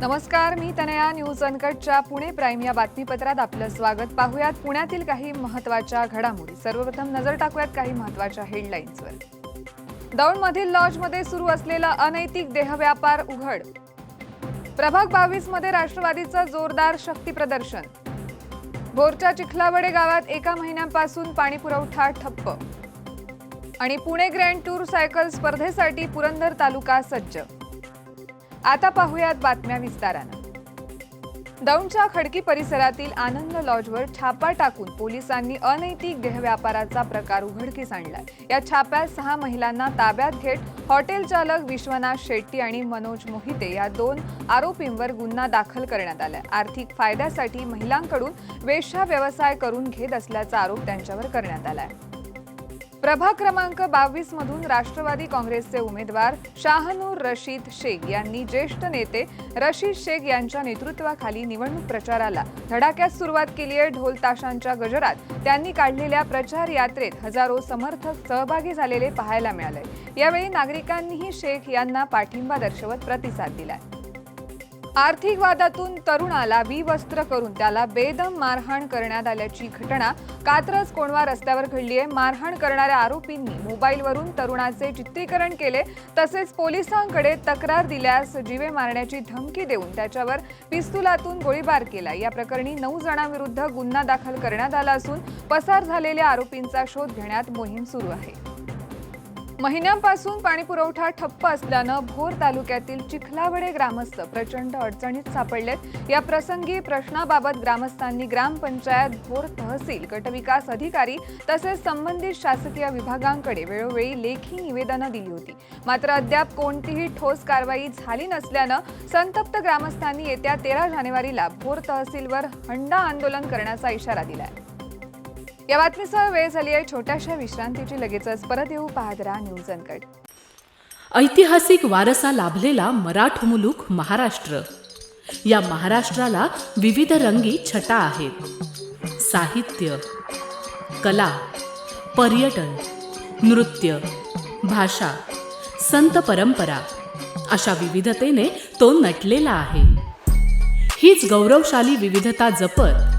नमस्कार मी Tanaya news अनकटच्या Pune prime या बातमीपत्रात आपलं स्वागत. पाहूयात पुण्यातील काही महत्त्वाच्या घडामोडी. सर्वप्रथम नजर टाकूयात काही महत्त्वाच्या हेडलाईन्सवर. दौंडमधील लॉजमध्ये सुरू असलेला अनैतिक देहव्यापार उघड. प्रभाग बावीसमध्ये राष्ट्रवादीचं जोरदार शक्ती प्रदर्शन. भोरच्या चिखलावडे गावात एका महिन्यापासून पाणी पुरवठा ठप्प. आणि पुणे ग्रँड टूर सायकल स्पर्धेसाठी पुरंदर तालुका सज्ज. आता पाहूयात बातम्या विस्तारानं. दौंडच्या खडकी परिसरातील आनंद लॉजवर छापा टाकून पोलिसांनी अनैतिक देहव्यापाराचा प्रकार उघडकीस आणला या छाप्यात सहा महिलांना ताब्यात घेत हॉटेल चालक विश्वनाथ शेट्टी आणि मनोज मोहिते या दोन आरोपींवर गुन्हा दाखल करण्यात आलाय. आर्थिक फायद्यासाठी महिलांकडून वेश्या व्यवसाय करून घेत असल्याचा आरोप त्यांच्यावर करण्यात आला आहे प्रभाग क्रमांक बावीस मधून राष्ट्रवादी काँग्रेसचे उमेदवार शाहनूर रशीद शेख यांनी ज्येष्ठ नेते रशीद शेख यांच्या नेतृत्वाखाली निवडणूक प्रचाराला धडाक्यात सुरुवात केली आहे. ढोल ताशांच्या गजरात त्यांनी काढलेल्या प्रचार यात्रेत हजारो समर्थक सहभागी झालेले पाहायला मिळाले. यावेळी नागरिकांनीही शेख यांना पाठिंबा दर्शवत प्रतिसाद दिलाय. आर्थिक वादातून तरुणाला विवस्त्र करून त्याला बेदम मारहाण करण्यात आल्याची घटना कात्रज कोणवा रस्त्यावर घडली आहे. मारहाण करणाऱ्या आरोपींनी मोबाईलवरून तरुणाचे चित्रीकरण केले. तसेच पोलिसांकडे तक्रार दिल्यास जीवे मारण्याची धमकी देऊन त्याच्यावर पिस्तुलातून गोळीबार केला. या प्रकरणी नऊ जणांविरुद्ध गुन्हा दाखल करण्यात आला असून पसार झालेल्या आरोपींचा शोध घेण्यात मोहीम सुरू आहे. महिन्यांपासून पाणीपुरवठा ठप्प असल्यानं भोर तालुक्यातील चिखलावडे ग्रामस्थ प्रचंड अडचणीत सापडलेत. या प्रसंगी प्रश्नाबाबत ग्रामस्थांनी ग्रामपंचायत भोर तहसील गटविकास अधिकारी तसेच संबंधित शासकीय विभागांकडे वेळोवेळी लेखी निवेदनं दिली होती. मात्र अद्याप कोणतीही ठोस कारवाई झाली नसल्यानं संतप्त ग्रामस्थांनी येत्या तेरा जानेवारीला भोर तहसीलवर हंडा आंदोलन करण्याचा इशारा दिलाय. या बातमीसह वेळ झाली आहे. छोट्याशा विश्रांतीची. लगेचच परत येऊ. पाहत राहा न्यूज अनकट ऐतिहासिक वारसा लाभलेला मराठ मुलूक महाराष्ट्र. या महाराष्ट्राला विविध रंगी छटा आहेत. साहित्य कला पर्यटन नृत्य भाषा संत परंपरा अशा विविधतेने तो नटलेला आहे. हीच गौरवशाली विविधता जपत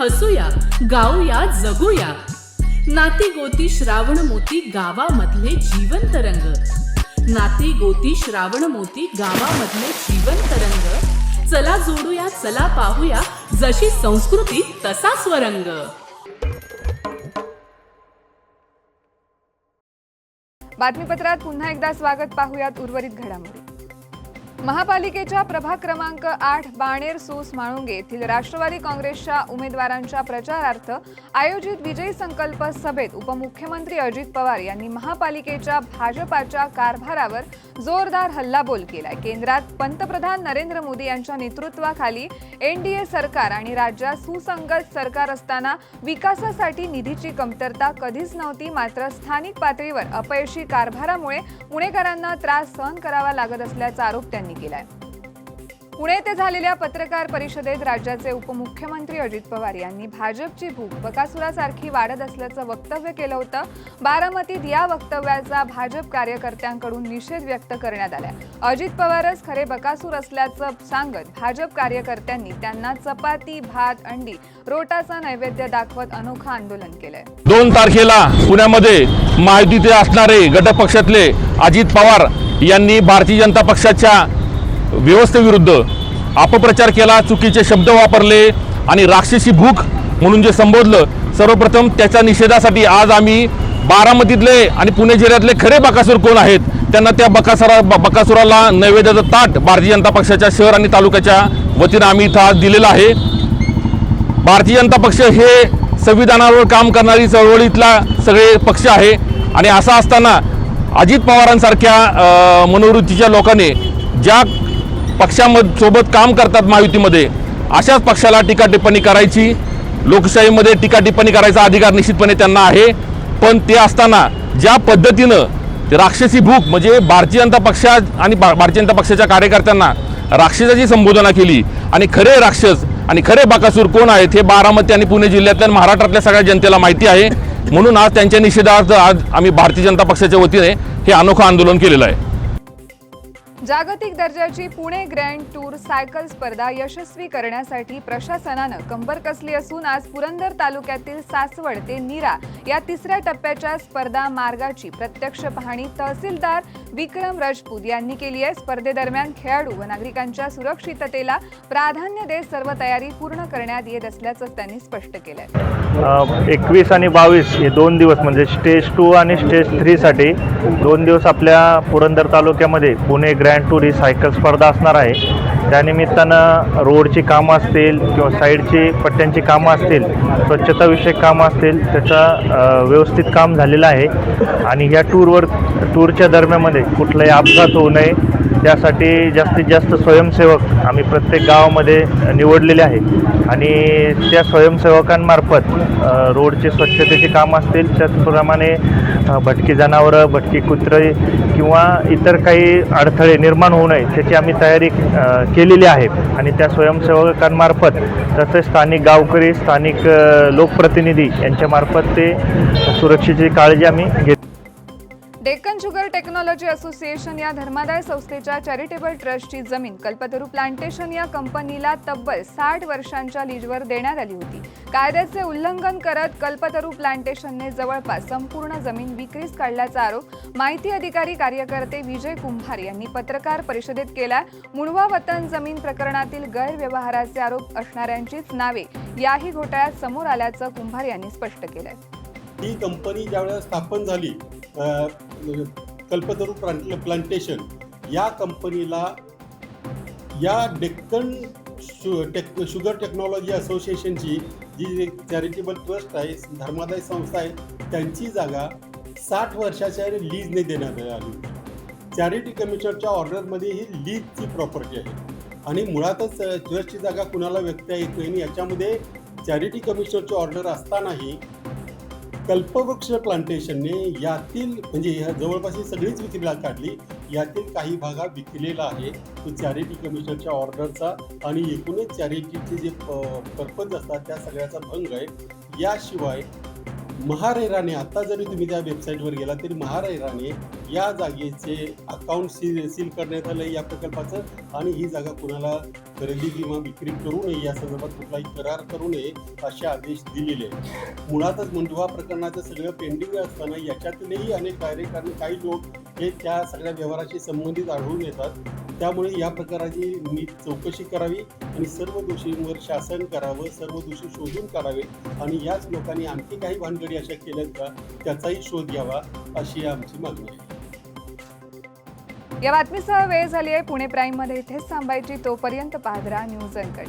हसूया गाऊया जगूया. नाती गोती श्रावण मोती गावामधले जीवंत रंग. नाती गोती श्रावण मोती गावामधले जीवंत रंग. चला जोडूया चला पाहूया जशी संस्कृती तसा स्वरंग. बातमीपत्रात पुन्हा एकदा स्वागत पाहूयात उर्वरित घडामोडी. महापालिकेच्या प्रभाग क्रमांक आठ बाणेर सूस म्हाळुंगे येथील राष्ट्रवादी काँग्रेसच्या उमेदवारांच्या प्रचारार्थ आयोजित विजयी संकल्प सभेत उपमुख्यमंत्री अजित पवार यांनी महापालिकेच्या भाजपाच्या कारभारावर जोरदार हल्लाबोल केलाय. केंद्रात पंतप्रधान नरेंद्र मोदी यांच्या नेतृत्वाखाली एनडीए सरकार आणि राज्यात सुसंगत सरकार असताना विकासासाठी निधीची कमतरता कधीच नव्हती मात्र स्थानिक पातळीवर अपयशी कारभारामुळे पुणेकरांना त्रास सहन करावा लागत असल्याचा आरोप त्यांनी केलाय. पुणे येथे झालेल्या पत्रकार परिषदेत राज्याचे उपमुख्यमंत्री अजित पवार यांनी भाजपची भूक बकासुरासारखी वाढत असल्याचं वक्तव्य केलं होतं. बारामतीत या वक्तव्याचा भाजप कार्यकर्त्यांकडून निषेध व्यक्त करण्यात आला अजित पवारच खरे बकासूर असल्याचं सांगत भाजप कार्यकर्त्यांनी त्यांना चपाती भात अंडी रोटाचा नैवेद्य दाखवत अनोखं आंदोलन केलंय. दोन तारखेला पुण्यामध्ये महायुतीचे असणारे गटपक्षातले अजित पवार यांनी भारतीय जनता पक्षाच्या व्यवस्थेविरुद्ध अपप्रचार केला चुकीचे शब्द वापरले आणि राक्षसी भूक म्हणून जे संबोधलं सर्वप्रथम त्याच्या निषेधासाठी आज आम्ही बारामतीतले आणि पुणे जिल्ह्यातले खरे बकासूर कोण आहेत त्यांना त्या बकासुरा बकासुराला नैवेद्याचं ताट भारतीय जनता पक्षाच्या शहर आणि तालुक्याच्या वतीनं आम्ही इथं आज दिलेलं आहे. भारतीय जनता पक्ष हे संविधानावर काम करणारी चळवळीतला सगळे पक्ष आहे आणि असं असताना अजित पवारांसारख्या मनोवृत्तीच्या लोकांनी ज्या पक्षामध सोबत काम करतात महायुतीमध्ये. अशाच पक्षाला टीका टिप्पणी करायची. लोकशाहीमध्ये टीका टिप्पणी करायचा अधिकार निश्चितपणे त्यांना आहे. पण ते असताना ज्या पद्धतीनं ते राक्षसी भूक म्हणजे भारतीय जनता पक्षात आणि भारतीय जनता पक्षाच्या कार्यकर्त्यांना राक्षसाची संबोधना केली. आणि खरे राक्षस आणि खरे बाकासूर कोण आहेत हे बारामती आणि पुणे जिल्ह्यातल्या आणि महाराष्ट्रातल्या सगळ्या जनतेला माहिती आहे. म्हणून आज त्यांच्या निषेधार्थ आज आम्ही भारतीय जनता पक्षाच्या वतीने हे अनोखं आंदोलन केलेलं आहे. जागतिक दर्जाची पुणे ग्रँड टूर सायकल स्पर्धा यशस्वी करण्यासाठी प्रशासनानं कंबर कसली असून आज पुरंदर तालुक्यातील सासवड ते नीरा या तिसऱ्या टप्प्याच्या स्पर्धा मार्गाची प्रत्यक्ष पाहणी तहसीलदार विक्रम राजपूत यांनी केली आहे. स्पर्धेदरम्यान खेळाडू व नागरिकांच्या सुरक्षिततेला प्राधान्य देत सर्व तयारी पूर्ण करण्यात येत असल्याचं त्यांनी स्पष्ट केलंय. एकवीस आणि बावीस हे दोन दिवस म्हणजे स्टेज टू आणि स्टेज थ्रीसाठी दोन दिवस आपल्या पुरंदर तालुक्यामध्ये Pune grand and tour cycle स्पर्धा असणार आहे. त्यानिमित्तानं रोडची कामं असतील किंवा साईडची पट्ट्यांची कामं असतील स्वच्छताविषयक कामं असतील त्याचा व्यवस्थित काम झालेलं आहे. आणि या टूरवर टूरच्या दरम्यानमध्ये कुठलाही अपघात होऊ नये. त्यासाठी जास्तीत जास्त स्वयंसेवक आम्ही प्रत्येक गावामध्ये निवडलेले आहे आणि त्या स्वयंसेवकांमार्फत रोडचे स्वच्छतेचे काम असतील त्याचप्रमाणे भटकी जनावरं भटकी कुत्रे किंवा इतर काही अडथळे निर्माण होऊ नये त्याची आम्ही तयारी केलेली आहे. आणि त्या स्वयंसेवकांमार्फत तसेच स्थानिक गावकरी स्थानिक लोकप्रतिनिधी यांच्यामार्फत ते सुरक्षेची काळजी आम्ही घेतो डेक्कन शुगर टेक्नॉलॉजी असोसिएशन या धर्मादाय संस्थेच्या चॅरिटेबल ट्रस्टची जमीन कल्पतरू प्लांटेशन या कंपनीला तब्बल साठ वर्षांच्या लीजवर देण्यात आली होती. कायद्याचे उल्लंघन करत कल्पतरू प्लांटेशनने जवळपास संपूर्ण जमीन विक्रीस काढल्याचा आरोप माहिती अधिकारी कार्यकर्ते विजय कुंभार यांनी पत्रकार परिषदेत केला मुणवा वतन जमीन प्रकरणातील गैरव्यवहाराचे आरोप असणाऱ्यांचीच नावे याही घोटाळ्यात समोर आल्याचं कुंभार यांनी स्पष्ट केलं ही कंपनी ज्यावेळेस स्थापन झाली म्हणजे कल्पतरू प्लांट प्लांटेशन या कंपनीला या डेक्कन शु टेक शुगर टेक्नॉलॉजी असोसिएशनची जी चॅरिटेबल ट्रस्ट आहे धर्मादाय संस्था आहे त्यांची जागा साठ वर्षाच्या लीजने देण्यात आली. चॅरिटी कमिशनरच्या ऑर्डरमध्ये ही लीजची प्रॉपर्टी आहे. आणि मुळातच ट्रस्टची जागा कुणाला व्यक्त येत नाही आणि याच्यामध्ये चॅरिटी कमिशनरची ऑर्डर असतानाही कल्पवृक्ष प्लांटेशनने यातील म्हणजे ह्या जवळपास ही सगळीच विक्रीला काढली. यातील काही भागा विकलेला आहे. तो चॅरिटी कमिशनरच्या ऑर्डरचा आणि एकूणच चॅरिटीचे जे पर्पज असतात त्या सगळ्याचा भंग आहे. याशिवाय महारेराने आता जरी तुम्ही त्या वेबसाईटवर गेला तरी महारेराने या जागेचे अकाउंट सील सील करण्यात आलं या प्रकल्पाचं आणि ही जागा कुणाला खरेदी किंवा विक्री करू नये या संदर्भात कुठलाही करार करू नये असे आदेश दिलेले आहेत. मुळातच मुंडवा प्रकरणाचं सगळं पेंडिंग असताना याच्यातलेही अनेक डायरेक्ट काही लोक हे त्या सगळ्या व्यवहाराशी संबंधित आढळून येतात. त्यामुळे या प्रकाराची नीट चौकशी करावी आणि सर्व दोषींवर शासन करावं सर्व दोषी शोधून काढावे आणि याच लोकांनी आणखी काही भानगडी अशा केल्यात का त्याचाही शोध घ्यावा अशी आमची मागणी आहे. या बातमीसह वेळ झाली आहे. पुणे प्राईममध्ये इथेच थांबायची. तोपर्यंत पाहत राहा न्यूज अनकट